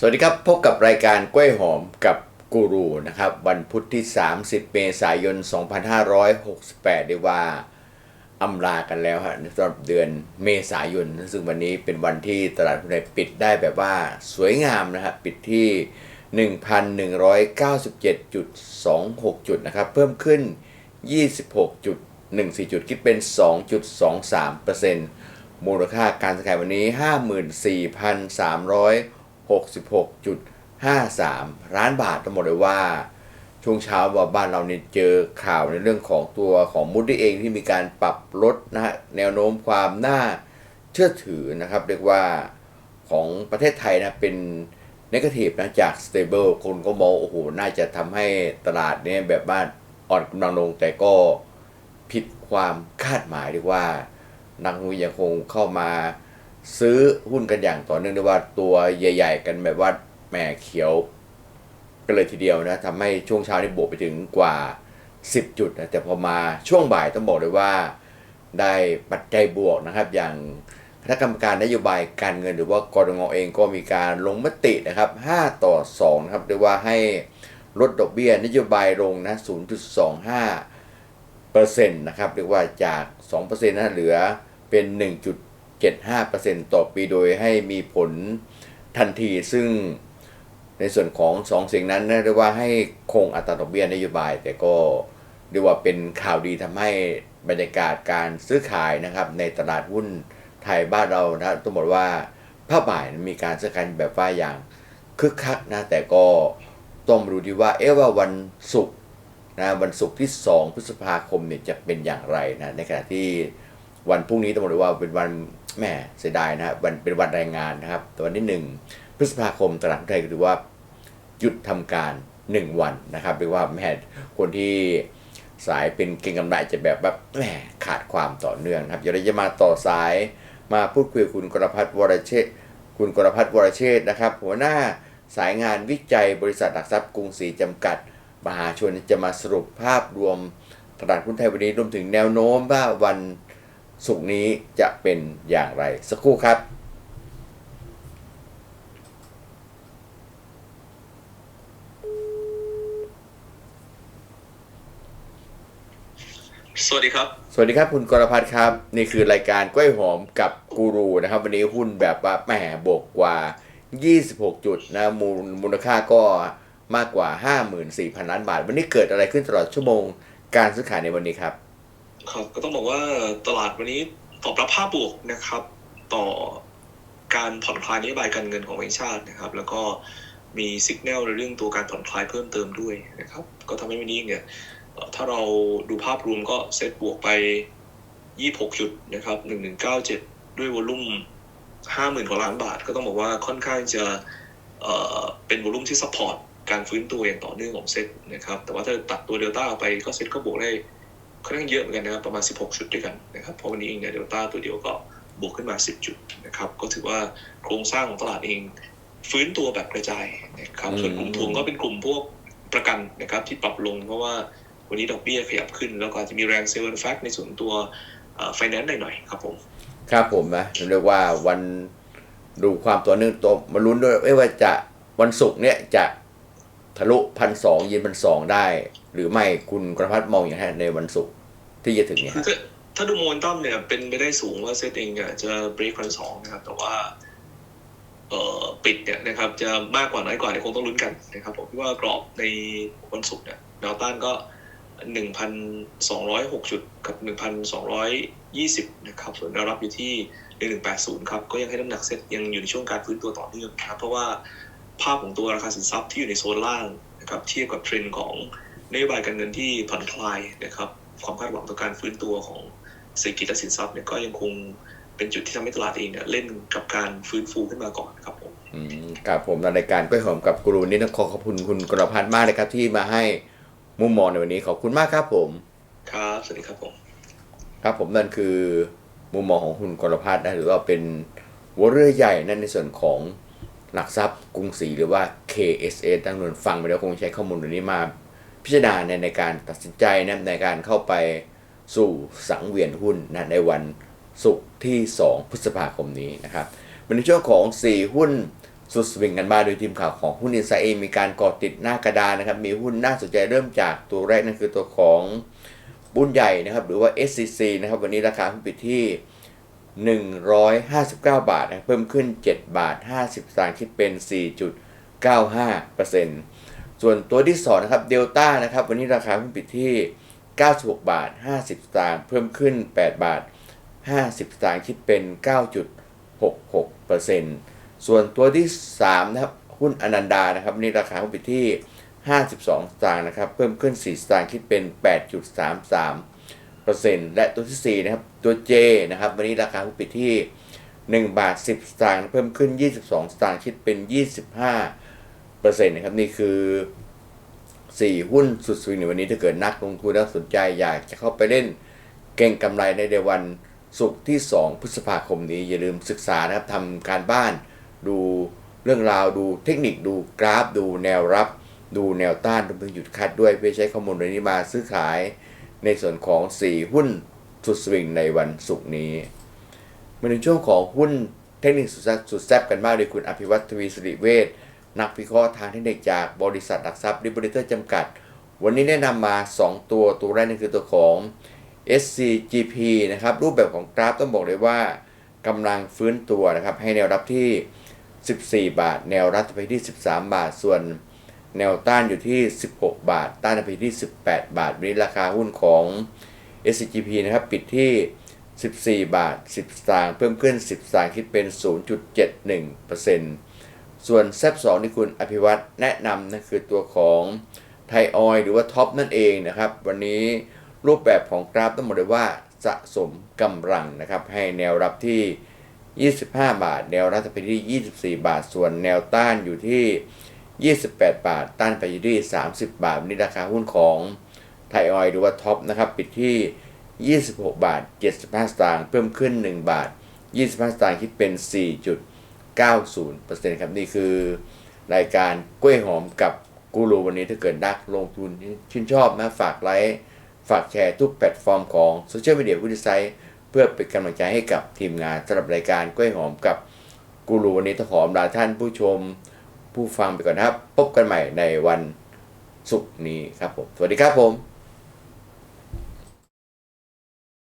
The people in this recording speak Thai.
สวัสดีครับ พบกับรายการกล้วยหอมกับกูรูนะครับ วันพุธที่ 30 เมษายน 2568เรียกว่าอำลากันแล้วฮะสำหรับเดือนเมษายน ซึ่งวันนี้เป็นวันที่ตลาดหุ้นไทยปิดได้แบบว่าสวยงามนะครับปิดที่ 1,197.26 จุดนะครับ เพิ่มขึ้น 26.14 จุด คิดเป็น 2.23%มูลค่าการซื้อขายวันนี้ 66.53 ล้านบาททั้งหมดเลยว่า ช่วงเช้าว่าบ้านเราเนี่ยเจอข่าวในเรื่องของตัวของมูดี้เองที่มีการปรับลดนะฮะแนวโน้มความน่าเชื่อถือนะครับ เรียกว่าของประเทศไทยนะเป็นนกาทีฟนะจาก stable คนก็มองโอ้โห น่าจะทำให้ตลาดเนี่ยแบบว่าอ่อนกำลังลงแต่ก็ผิดความคาดหมายเรียกว่า นักลงทุนยังคงเข้ามา ซื้อหุ้นกันอย่างต่อเนื่องด้วยว่าตัวใหญ่ ๆ กันแบบว่าแหม่เขียวกันเลยทีเดียวนะทำให้ช่วงเช้านี่บวกไปถึงกว่า 10 จุดนะแต่พอมาช่วงบ่ายต้องบอกเลยว่าได้ปัจจัยบวกนะครับอย่างคณะกรรมการนโยบายการเงินหรือว่ากรงเองก็มีการลงมตินะครับ 5 ต่อ2นะครับเรียกว่าให้ลดดอกเบี้ยนโยบายลงนะ 0.25เปอร์เซ็นต์นะครับเรียกว่าจาก 2%นะเหลือเป็น 1.75%ต่อปีโดยให้มีผลทันทีซึ่งในส่วนของสองสิ่งนั้นนะเรียกว่าให้คงอัตราดอกเบี้ยนโยบาย แต่ก็เรียกว่าเป็นข่าวดีทำให้บรรยากาศการซื้อขายนะครับในตลาดหุ้นไทยบ้านเรานะต้องบอกว่าภาพบ่ายมีการซื้อขายแบบว่าอย่างคึกคักนะแต่ก็ต้องมาดูดีว่าเอ๊ะว่าวันศุกร์นะวันศุกร์ที่ 2 พฤษภาคมเนี่ยจะเป็นอย่างไรนะในขณะที่วันพรุ่งนี้ต้องบอกเลยว่าเป็นวัน แหม่เสียดายนะวันเป็นวันแรงงานนะครับแต่วันที่หนึ่งพฤษภาคมตลาดไทยถือว่าหยุดทำการ 1 วันนะครับเรียกว่าแม่คนที่สายเป็นเก่งกำไรจะแบบแบบแหมขาดความต่อเนื่องนะครับเดี๋ยวเราจะมาต่อสายมาพูดคุยคุณกรพัฒน์วรเชษคุณกรพัฒน์วรเชษนะครับ หัวหน้าสายงานวิจัยบริษัทหลักทรัพย์กรุงศรีจำกัดมหาชนจะมาสรุปภาพรวมตลาดหุ้นไทยวันนี้รวมถึงแนวโน้มว่าวัน ศุกร์นี้จะเป็นอย่างไร สักครู่ครับสวัสดีครับ สวัสดีครับคุณกรพัฒน์ครับ นี่คือรายการกล้วยหอมกับกูรูนะครับ วันนี้หุ้นแบบว่าแหมบวกกว่า 26 จุดนะมูลมูลค่าก็มากกว่า 54,000 ล้านบาท วันนี้เกิดอะไรขึ้นตลอดชั่วโมงการซื้อขายในวันนี้ครับ ครับก็ต้องบอกว่าตลาดวันนี้ตอบรับภาพบวกนะครับ ต่อการผ่อนคลายนโยบายการเงินของแบงก์ชาตินะครับ แล้วก็มีสัญญาณในเรื่องตัวการผ่อนคลายเพิ่มเติมด้วยนะครับ ก็ทำให้วันนี้เนี่ยถ้าเราดูภาพรวมก็เซตบวกไป 26 จุดนะครับ1197 ด้วยวอลุ่ม50,000กว่าล้านบาท ก็ต้องบอกว่าค่อนข้างจะเป็นวอลุ่มที่ซัพพอร์ตการฟื้นตัวอย่างต่อเนื่องของเซ็ตนะครับ แต่ว่าถ้าตัดตัวเดลต้าออกไปก็เซ็ตก็บวกได้ ค่อนข้างเยอะเหมือนกันนะครับประมาณ 16จุดด้วยกันนะครับเพราะวันนี้เองเนี่ยเดลต้าตัวเดียวก็บวกขึ้นมา 10 จุดนะครับก็ถือว่าโครงสร้างของตลาดเองฟื้นตัวแบบกระจายนะครับอืมส่วนกลุ่มทุนก็เป็นกลุ่มพวกประกันนะครับที่ปรับลงเพราะว่าวันนี้ดอกเบี้ยขยับขึ้น แล้วก็อาจจะมีแรงเซลล์แฟกในส่วนตัวไฟแนนซ์หน่อยๆครับผมครับผมนะเรียกว่าวันดูความต่อเนื่องตัวมาลุ้นด้วยเอ้ยว่าจะวันศุกร์เนี่ยจะทะลุพันสองยืนพันสองได้ หรือไม่คุณกรพัฒน์มองอย่างไรในวันศุกร์ ที่จะถึงเนี่ยคือถ้าดูโมนตัมเนี่ยเป็นไปได้สูงว่าเซตเองเนี่ยจะเบรกพันสองนะครับ แต่ว่าเอ่อปิดเนี่ยนะครับ จะมากกว่าน้อยกว่าเนี่ยคงต้องลุ้นกันนะครับผมคิดว่ากรอบในวันศุกร์เนี่ยแนวต้านก็หนึ่งพันสองร้อยหกจุดกับหนึ่งพันสองร้อยยี่สิบนะครับ ส่วนแนวรับอยู่ที่หนึ่งหนึ่งแปดศูนย์ครับ ก็ยังให้น้ำหนักเซ็ตยังอยู่ในช่วงการฟื้นตัวต่อเนื่องนะครับ เพราะว่าภาพของตัวราคาสินทรัพย์ที่อยู่ในโซนล่างนะครับเทียบกับเทรนด์ของนโยบายการเงินที่ผ่อนคลายนะครับ ความคาดหวังต่อการฟื้นตัวของเศรษฐกิจและสินทรัพย์เนี่ยก็ยังคงเป็นจุดที่ทำให้ตลาดเองเนี่ยเล่นกับการฟื้นฟูขึ้นมาก่อนครับผมอืมครับผมในรายการกล้วยหอมกับกูรูนี่ต้องขอขอบคุณคุณกรพัฒน์มากเลยครับที่มาให้มุมมองในวันนี้ขอบคุณมากครับผม ครับสวัสดีครับผมครับผมนั่นคือมุมมองของคุณกรพัฒน์นะหรือว่าเป็นหัวเรือใหญ่นั่นในส่วนของหลักทรัพย์กรุงศรีหรือว่า KSS ตั้งนวนฟังไปแล้วคงใช้ข้อมูลตรงนี้มา พิจารณาในในการตัดสินใจนะในการเข้าไปสู่สังเวียนหุ้นนะในวันศุกร์ที่ 2 พฤษภาคมนี้นะครับเป็นในช่วงของ 4 หุ้นสุดสวิงกันมาโดยทีมข่าวของหุ้นอินไซด์เอมีการก่อติดหน้ากระดานนะครับ มีหุ้นน่าสนใจเริ่มจากตัวแรกนั่นคือตัวของบุญใหญ่นะครับ หรือว่า SCC นะครับ วันนี้ราคาหุ้นปิดที่ 159 บาทนะเพิ่มขึ้น 7 บาท 50สตางค์คิดเป็น 4.95% ส่วนตัวที่2นะครับเดลต้านะครับวันนี้ราคาหุ้นปิดที่ 96 บาท 50 สตางค์เพิ่มขึ้น 8 บาท 50 สตางค์คิดเป็น 9.66%ส่วนตัวที่3นะครับหุ้นอนันดานะครับวันนี้ราคาหุ้นปิดที่ 52 สตางค์นะครับเพิ่มขึ้น 4 สตางค์คิดเป็น 8.33เปอร์เซ็นต์และตัวที่4นะครับตัว J นะครับวันนี้ราคาหุ้นปิดที่ 1 บาท 10 สตางค์เพิ่มขึ้น 22 สตางค์คิดเป็น 25 เปอร์เซ็นต์นะครับนี่คือ 4 หุ้นสุดสวิงในวันนี้ถ้าเกิดนักลงทุนแล้วสนใจอยากจะเข้าไปเล่นเก่งกำไรในเดือนวันศุกร์ที่ 2 พฤษภาคมนี้ อย่าลืมศึกษานะครับทำการบ้าน ดูเรื่องราวดูเทคนิคดูกราฟ ดูแนวรับ ดูแนวต้านรวมถึงหยุดคัดด้วยเพื่อใช้ข้อมูลเหล่านี้มาซื้อขายในส่วนของ 4 หุ้นสุดสวิงในวันศุกร์นี้มาถึงช่วงของหุ้นเทคนิคสุดแซ่บสุดแซ่บกันมากโดยคุณอภิวัตทวีสิริเวช นักวิเคราะห์ทางเทคนิคจากบริษัทหลักทรัพย์ดิบริเตอร์จำกัด วันนี้แนะนำมา 2 ตัวตัวแรกนั่นคือตัวของ SCGP นะครับ รูปแบบของกราฟต้องบอกเลยว่ากำลังฟื้นตัวนะครับ ให้แนวรับที่ 14 บาท แนวรับไปที่ 13 บาท ส่วนแนวต้านอยู่ที่ 16 บาท ต้านไปที่ 18 บาทวันนี้ราคาหุ้นของ SCGP นะครับ ปิดที่ 14 บาท 10สตางค์เพิ่มขึ้น 10สตางค์คิดเป็น 0.71% ส่วนแซบ2ที่คุณอภิวัตแนะนำนั่นคือตัวของไทยออยหรือว่าท็อปนั่นเองนะครับ วันนี้รูปแบบของกราฟต้องบอกเลยว่าสะสมกำลังนะครับ ให้แนวรับที่ 25 บาท แนวรับไปที่ 24 บาท ส่วนแนวต้านอยู่ที่ 28 บาท ต้านไปอยู่ที่ 30 บาทวันนี้ราคาหุ้นของไทยออยหรือว่าท็อปนะครับ ปิดที่ 26 บาท 75 สตางค์เพิ่มขึ้น 1 บาท 25 สตางค์คิดเป็น 4 จุด 90%ครับนี่คือ รายการกล้วยหอมกับกูรูวันนี้ถ้าเกิดนักลงทุนชื่นชอบนะฝากไลค์ฝากแชร์ทุกแพลตฟอร์มของโซเชียลมีเดียวิทยไซต์เพื่อเป็นกำลังใจให้กับทีมงานสำหรับรายการกล้วยหอมกับกูรูวันนี้ต้องขอลาท่านผู้ชมผู้ฟังไปก่อนนะครับ พบกันใหม่ในวันศุกร์นี้ครับผม สวัสดีครับผม